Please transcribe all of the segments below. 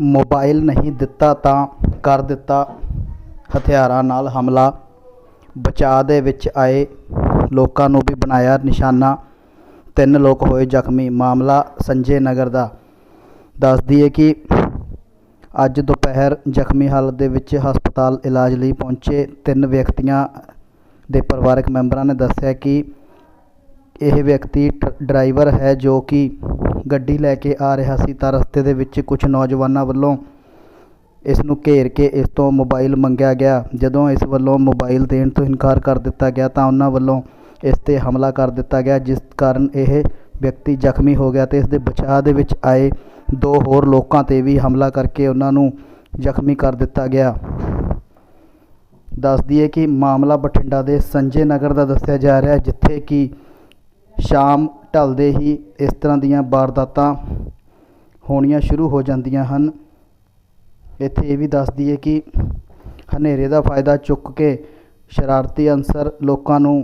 Mobile ਨਹੀਂ ਦਿੱਤਾ ਤਾਂ ਕਰ ਦਿੱਤਾ। ਹਥਿਆਰਾਂ ਨਾਲ ਹਮਲਾ। ਬਚਾਅ ਦੇ ਵਿੱਚ ਆਏ ਲੋਕਾਂ ਨੂੰ ਵੀ ਬਣਾਇਆ ਨਿਸ਼ਾਨਾ। ਤਿੰਨ ਲੋਕ ਹੋਏ ਜ਼ਖਮੀ। ਮਾਮਲਾ ਸੰਜੇ ਨਗਰ ਦਾ। ਦੱਸ ਦਈਏ ਕਿ ਅੱਜ ਦੁਪਹਿਰ ਜ਼ਖਮੀ ਹਾਲਤ ਦੇ ਵਿੱਚ ਹਸਪਤਾਲ ਇਲਾਜ ਲਈ ਪਹੁੰਚੇ ਤਿੰਨ ਵਿਅਕਤੀਆਂ ਦੇ ਪਰਿਵਾਰਕ ਮੈਂਬਰਾਂ ਨੇ ਦੱਸਿਆ ਕਿ ਇਹ ਵਿਅਕਤੀ ਟ- ਡਰਾਈਵਰ ਹੈ ਜੋ ਕਿ ਗੱਡੀ ਲੈ ਕੇ ਆ ਰਿਹਾ ਸੀ ਤਾਂ ਰਸਤੇ ਦੇ ਵਿੱਚ ਕੁਝ ਨੌਜਵਾਨਾਂ ਵੱਲੋਂ ਇਸ ਨੂੰ ਘੇਰ ਕੇ ਇਸ ਤੋਂ ਮੋਬਾਈਲ ਮੰਗਿਆ ਗਿਆ। ਜਦੋਂ ਇਸ ਵੱਲੋਂ ਮੋਬਾਈਲ ਦੇਣ ਤੋਂ ਇਨਕਾਰ ਕਰ ਦਿੱਤਾ ਗਿਆ ਤਾਂ ਉਹਨਾਂ ਵੱਲੋਂ ਇਸ ਤੇ ਹਮਲਾ ਕਰ ਦਿੱਤਾ ਗਿਆ, ਜਿਸ ਕਾਰਨ ਇਹ ਵਿਅਕਤੀ ਜ਼ਖਮੀ ਹੋ ਗਿਆ ਤੇ ਇਸ ਦੇ ਬਚਾਅ ਦੇ ਵਿੱਚ ਆਏ ਦੋ ਹੋਰ ਲੋਕਾਂ ਤੇ ਵੀ ਹਮਲਾ ਕਰਕੇ ਉਹਨਾਂ ਨੂੰ ਜ਼ਖਮੀ ਕਰ ਦਿੱਤਾ ਗਿਆ। ਦੱਸ ਦਈਏ ਕਿ ਮਾਮਲਾ ਬਠਿੰਡਾ ਦੇ ਸੰਜੇ ਨਗਰ ਦਾ ਦੱਸਿਆ ਜਾ ਰਿਹਾ ਜਿੱਥੇ ਕਿ ਸ਼ਾਮ ਢਲਦੇ ਹੀ ਇਸ ਤਰ੍ਹਾਂ ਦੀਆਂ ਵਾਰਦਾਤਾਂ ਹੋਣੀਆਂ ਸ਼ੁਰੂ ਹੋ ਜਾਂਦੀਆਂ ਹਨ। ਇੱਥੇ ਇਹ ਵੀ ਦੱਸ ਦਈਏ ਕਿ ਹਨੇਰੇ ਦਾ ਫਾਇਦਾ ਚੁੱਕ ਕੇ ਸ਼ਰਾਰਤੀ ਅਨਸਰ ਲੋਕਾਂ ਨੂੰ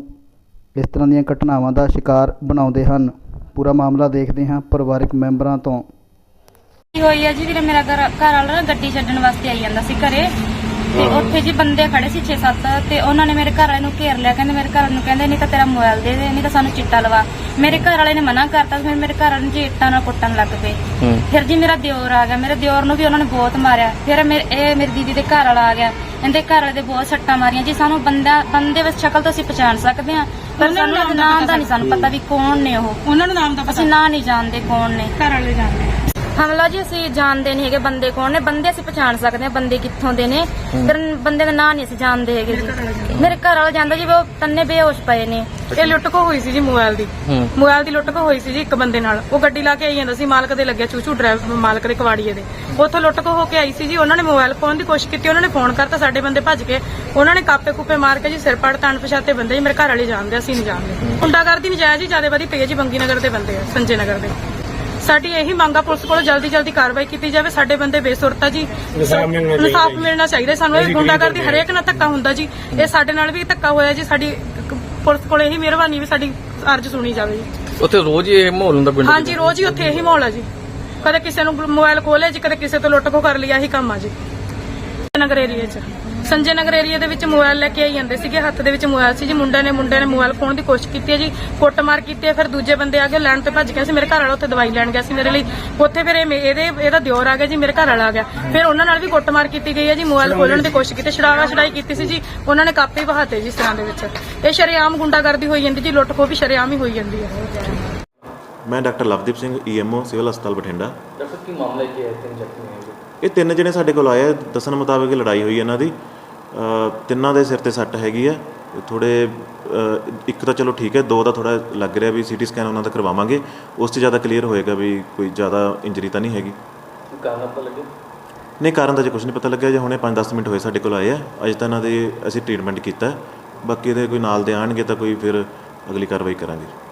ਇਸ ਤਰ੍ਹਾਂ ਦੀਆਂ ਘਟਨਾਵਾਂ ਦਾ ਸ਼ਿਕਾਰ ਬਣਾਉਂਦੇ ਹਨ। ਪੂਰਾ ਮਾਮਲਾ ਦੇਖਦੇ ਹਾਂ ਪਰਿਵਾਰਕ ਮੈਂਬਰਾਂ ਤੋਂ। ਕੀ ਹੋਈ ਹੈ ਜੀ? ਵੀਰੇ ਮੇਰਾ ਘਰ ਘਰ ਵਾਲਾ ਨਾ ਗੱਡੀ ਛੱਡਣ ਵਾਸਤੇ ਆਈ ਜਾਂਦਾ ਸੀ ਘਰੇ। ਤੇ ਉੱਥੇ ਜੀ ਬੰਦੇ ਖੜੇ ਸੀ 6-7 ਤੇ ਉਹਨਾਂ ਨੇ ਮੇਰੇ ਘਰ ਵਾਲੇ ਨੂੰ ਘੇਰ ਲਿਆ ਕਹਿੰਦੇ ਮੇਰੇ ਘਰ ਵਾਲੇ ਨੂੰ ਕਹਿੰਦੇ ਨਹੀਂ ਤਾਂ ਤੇਰਾ ਮੋਬਾਈਲ ਦੇ ਦੇ ਨਹੀਂ ਤਾਂ ਸਾਨੂੰ ਚਿੱਟਾ ਲਵਾ। ਮੇਰੇ ਘਰ ਵਾਲੇ ਨੇ ਮਨਾ ਕਰਤਾ ਫਿਰ ਮੇਰੇ ਘਰ ਵਾਲੇ ਨੂੰ ਜੀ ਇੱਟਾਂ ਨਾਲ ਕੁੱਟਣ ਲੱਗ ਪਏ। ਫਿਰ ਜੀ ਮੇਰਾ ਦਿਓਰ ਆ ਗਿਆ ਮੇਰੇ ਦਿਓਰ ਨੂੰ ਵੀ ਉਹਨਾਂ ਨੇ ਬਹੁਤ ਮਾਰਿਆ। ਫਿਰ ਮੇਰੇ ਇਹ ਮੇਰੀ ਦੀਦੀ ਦੇ ਘਰ ਵਾਲਾ ਆ ਗਿਆ। ਇਹਦੇ ਘਰ ਵਾਲੇ ਦੇ ਬਹੁਤ ਸੱਟਾਂ ਮਾਰੀਆਂ। ਜੀ ਸਾਨੂੰ ਬੰਦਾ ਬੰਦੇ ਵਿੱਚ ਸ਼ਕਲ ਤੋਂ ਅਸੀਂ ਪਛਾਣ ਸਕਦੇ ਹਾਂ ਪਰ ਸਾਨੂੰ ਨਾਮ ਦਾ ਨਹੀਂ ਸਾਨੂੰ ਪਤਾ ਵੀ ਕੌਣ ਨੇ ਉਹ। ਉਹਨਾਂ ਨੂੰ ਨਾਮ ਦਾ ਪਤਾ ਅਸੀਂ ਨਾਂ ਨਹੀਂ ਜਾਣਦੇ ਕੌਣ ਨੇ। ਘਰ ਵਾਲੇ ਜਾਣਦੇ। ਹਮਲਾ ਜੀ ਅਸੀਂ ਜਾਣਦੇ ਨਹੀਂ ਹੈਗੇ ਬੰਦੇ ਕੌਣ ਨੇ। ਬੰਦੇ ਅਸੀਂ ਪਛਾਣ ਸਕਦੇ ਹਾਂ ਬੰਦੇ ਕਿੱਥੋਂ ਦੇ ਨੇ। ਪਰ ਬੰਦੇ ਦਾ ਨਾਂ ਨਹੀਂ ਅਸੀਂ ਜਾਣਦੇ ਹੈਗੇ ਜੀ। ਮੇਰੇ ਘਰ ਵਾਲਾ ਜਾਂਦਾ। ਜੀ ਉਹ ਤੰਨੇ ਬੇਹੋਸ਼ ਪਏ ਨੇ। ਇਹ ਲੁੱਟ ਕੋ ਹੋਈ ਸੀ ਜੀ ਮੋਬਾਈਲ ਦੀ। ਮੋਬਾਈਲ ਦੀ ਲੁੱਟ ਕੋ ਹੋਈ ਸੀ ਜੀ ਇੱਕ ਬੰਦੇ ਨਾਲ। ਉਹ ਗੱਡੀ ਲਾ ਕੇ ਆਈ ਜਾਂਦਾ ਸੀ ਮਾਲਕ ਦੇ ਲੱਗਿਆ ਚੂਚੂ ਡਰਾਈਵਰ ਮਾਲਕ ਦੇ ਕਵਾੜੀਏ ਦੇ। ਉੱਥੋਂ ਲੁੱਟ ਕੋ ਹੋ ਕੇ ਆਈ ਸੀ ਜੀ ਉਹਨਾਂ ਨੇ ਮੋਬਾਈਲ ਖੋਣ ਦੀ ਕੋਸ਼ਿਸ਼ ਕੀਤੀ ਉਹਨਾਂ ਨੇ ਫੋਨ ਕਰਤਾ ਸਾਡੇ ਬੰਦੇ ਭੱਜ ਕੇ ਉਹਨਾਂ ਨੇ ਕਾਪੇ ਕੂਪੇ ਮਾਰ ਕੇ ਜੀ ਸਿਰ ਪੜ ਤਣ ਪਛਾਤੇ ਬੰਦੇ। ਜੀ ਮੇਰੇ ਘਰ ਵਾਲੇ ਜਾਣਦੇ ਅਸੀਂ ਨਹੀਂ ਜਾਣਦੇ। ਗੁੰਡਾਗਰਦੀ ਨਜਾਇਜ਼ ਜੀ ਜ਼ਿਆਦਾ ਵਧੀ ਪਈ ਹੈ ਜੀ ਬੰਗੀ ਨਗਰ ਦੇ ਬੰਦੇ ਆ ਸੰਜੇ ਨਗਰ ਦੇ। ਸਾਡੀ ਇਹੀ ਮੰਗ ਆ ਪੁਲਿਸ ਕੋਲ ਜਲਦੀ ਜਲਦੀ ਕਾਰਵਾਈ ਕੀਤੀ ਜਾਵੇ ਸਾਡੇ ਬੰਦੇ ਬੇਸੁਰਤਾ ਜੀ। ਇਨਸਾਫ ਮਿਲਣਾ ਚਾਹੀਦਾ ਸਾਨੂੰ ਇਹ ਗੁੰਡਾਗਰਦੀ ਹਰੇਕ ਨਾਲ ਧੱਕਾ ਹੁੰਦਾ ਜੀ। ਇਹ ਸਾਡੇ ਨਾਲ ਵੀ ਧੱਕਾ ਹੋਇਆ ਜੀ ਸਾਡੀ ਪੁਲਿਸ ਕੋਲ ਇਹੀ ਮਿਹਰਬਾਨੀ ਵੀ ਸਾਡੀ ਅਰਜ਼ ਸੁਣੀ ਜਾਵੇ ਜੀ। ਉੱਥੇ ਰੋਜ਼ ਹੀ ਇਹ ਮਾਹੌਲ ਹੁੰਦਾ ਪਿੰਡ ਹਾਂਜੀ ਰੋਜ਼ ਹੀ ਉੱਥੇ ਇਹੀ ਮਾਹੌਲ ਆ ਜੀ। ਕਦੇ ਕਿਸੇ ਨੂੰ ਮੋਬਾਈਲ ਖੋਲੇ ਜੀ ਕਦੇ ਕਿਸੇ ਤੋਂ ਲੁੱਟ ਖੋ ਕਰ ਲਿਆ ਇਹੀ ਕੰਮ ਆ ਜੀ। ਨਗਰ ਏਰੀਆ 'ਚ। ਸੰਜੇ ਨਗਰ ਏਰੀਆ ਦੇ ਵਿੱਚ ਮੋਬਾਈਲ ਲੈ ਕੇ ਆਈ ਜਾਂਦੇ ਸੀਗੇ, ਹੱਥ ਦੇ ਵਿੱਚ ਮੋਬਾਈਲ ਸੀ ਜੀ। ਮੁੰਡੇ ਨੇ ਮੁੰਡੇ ਨੇ ਮੋਬਾਈਲ ਖੋਣ ਦੀ ਕੋਸ਼ਿਸ਼ ਕੀਤੀ ਹੈ ਜੀ। ਕੁੱਟਮਾਰ ਕੀਤੀ ਹੈ, ਫਿਰ ਦੂਜੇ ਬੰਦੇ ਆ ਗਏ, ਲੈਣ ਤੇ ਭੱਜ ਗਏ ਸੀ। ਮੇਰੇ ਘਰ ਵਾਲਾ ਉੱਥੇ ਦਵਾਈ ਲੈਣ ਗਿਆ ਸੀ ਮੇਰੇ ਲਈ। ਉੱਥੇ ਫਿਰ ਇਹ ਮੇ- ਇਹਦੇ, ਇਹਦਾ ਦਿਓਰ ਆ ਗਿਆ ਜੀ, ਮੇਰੇ ਘਰ ਵਾਲਾ ਆ ਗਿਆ। ਫਿਰ ਉਹਨਾਂ ਨਾਲ ਵੀ ਕੁੱਟਮਾਰ ਕੀਤੀ ਗਈ ਹੈ ਜੀ ਮੋਬਾਈਲ ਖੋਲਣ ਦੀ ਕੋਸ਼ਿਸ਼ ਕੀਤੀ, ਛਡਾਵਾ ਛਡਾਈ ਕੀਤੀ ਸੀ ਜੀ। ਉਹਨਾਂ ਨੇ ਕਾਪੇ ਬਹਾਤੇ ਜੀ ਇਸ ਤਰ੍ਹਾਂ ਦੇ ਵਿੱਚ। ਇਹ ਸ਼ਰੇਆਮ ਗੁੰਡਾਗਰਦੀ ਹੋਈ ਜਾਂਦੀ ਜੀ, ਲੁੱਟ ਖੋ ਵੀ ਸ਼ਰੇਆਮ ਹੀ ਹੋਈ ਜਾਂਦੀ ਹੈ। ਮੈਂ doctor Lovedeep Singh EMO civil ਹਸਪਤਾਲ ਬਠਿੰਡਾ। ਡਾਕਟਰ ਕੀ ਮਾਮਲਾ ਕੀ ਹੈ ਤਿੰਨ ਜ਼ਖਮੀ ਹੋਏ ਇਹ ਤਿੰਨ ਜਿਹੜੇ ਸਾਡੇ ਕੋਲ ਆਏ ਆ, ਦੱਸਣ ਮੁਤਾਬਕ ਲੜਾਈ ਹੋਈ ਇਹਨਾਂ ਦੀ। ਅ, ਤਿੰਨਾਂ ਦੇ ਸਿਰ ਤੇ ਸੱਟ ਹੈਗੀ ਆ। ਥੋੜੇ ਇੱਕ ਤਾਂ ਚਲੋ ਠੀਕ ਹੈ ਦੋ ਦਾ ਥੋੜਾ ਲੱਗ ਰਿਹਾ ਵੀ ਸੀਟੀ ਸਕੈਨ ਉਹਨਾਂ ਦਾ ਕਰਵਾਵਾਂਗੇ। ਉਸ 'ਚ ਜ਼ਿਆਦਾ ਕਲੀਅਰ ਹੋਏਗਾ ਵੀ ਕੋਈ ਜ਼ਿਆਦਾ ਇੰਜਰੀ ਤਾਂ ਨਹੀਂ ਹੈਗੀ। ਕਾਰਨ ਪਤਾ ਲੱਗੇ? ਨਹੀਂ ਕਾਰਨ ਤਾਂ ਜੇ ਕੁਝ ਨਹੀਂ ਪਤਾ ਲੱਗਿਆ। ਜੇ ਹੁਣੇ 5-10 ਮਿੰਟ ਹੋਏ ਸਾਡੇ ਕੋਲ ਆਏ ਆ। ਅਜੇ ਤਾਂ ਇਹਨਾਂ ਦੇ ਅਸੀਂ ਟ੍ਰੀਟਮੈਂਟ ਕੀਤਾ। ਹੈ। ਬਾਕੀ ਇਹਦੇ ਕੋਈ ਨਾਲ ਦੇ ਆਣਗੇ ਤਾਂ ਕੋਈ ਫਿਰ ਅਗਲੀ ਕਾਰਵਾਈ ਕਰਾਂਗੇ।